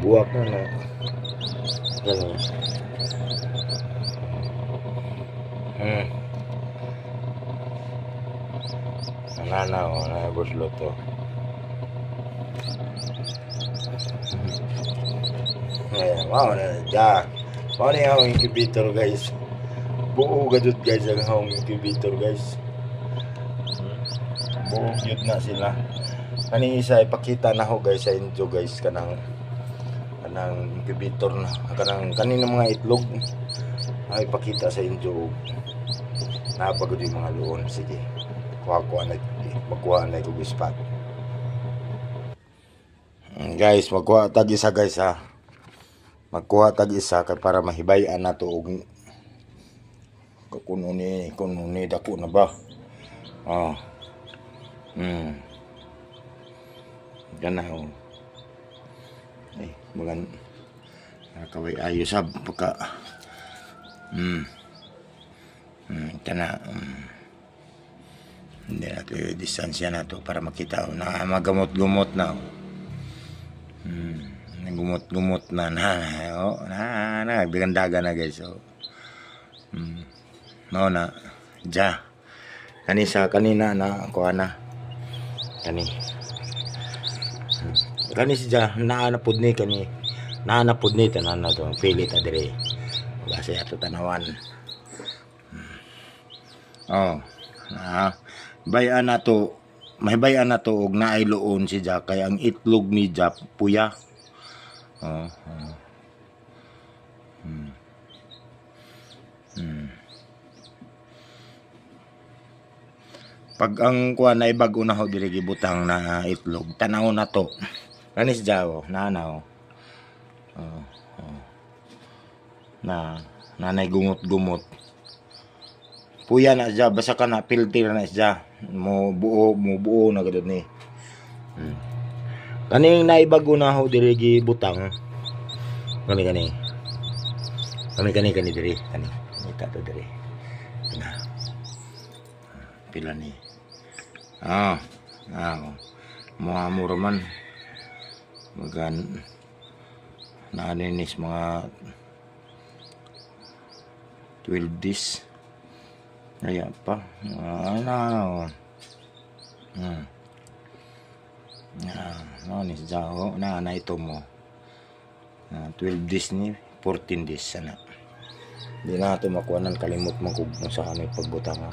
buwak na na. Ganun. Hmm. Wala na, wala na buslo to. Ayan, wow na ja. Wow na yung incubator guys. Buo gadot guys ang home incubator guys. Buo yun na sila. Kani isa ipakita na ho guys sa inyo guys kanang kanang incubator na. Kanang kanina mga itlog ay ipakita sa inyo. Napagod yung mga luon. Sige kuha ko na magkuha na ko spot Mm, guys magkuha tag isa guys ha. Magkuha tag isa kay para mahibayan na to og kuno ni kuno ni dako na ba? Ah. Hmm gana oh ay magan nakaway ayo sab pagka hmm hmm kana hmm. hindi nato yung distansya na to para makita oh, na magamot-gumot na oh. Hmm, gumot-gumot na na, oh, na, na, bigandaga na guys, oh. Hmm, no na, ja, kani sa kanina na, kuha na, kani, Hmm. Kani si ja, naanapod ni, kani, naanapod ni, tanan na to, pilit na dire, kasi ato tanawan, Hmm. oh, na, bayan na to, mahibayan na to og naay luon si Jack kay ang itlog ni Jack puya. Oh, oh. Hmm. Hmm. Pag ang kuha na ibago na ho diri gibutang na itlog, tanaw na to. Kani si Jawo, nanaw. Oh, oh. Na nanay gumot-gumot. Puya na siya, basta ka na, filter na siya. Mo buo, mo buo na gano'n ni. Hmm. Kaning naibago na ho diri gi butang. Kani kani. Kani kani kani diri, kani. Ita to diri. Na. Pila ni. Ah, ah. Mga muraman. Magan naninis mga 12 days. Kaya pa. Ah, ano. Hmm. Ah, no, ni Jaho. Na, na ito mo. Ah, 12 days ni 14 days sana. Di na ito makuha ng kalimot mo kung sa kami pagbutang ha.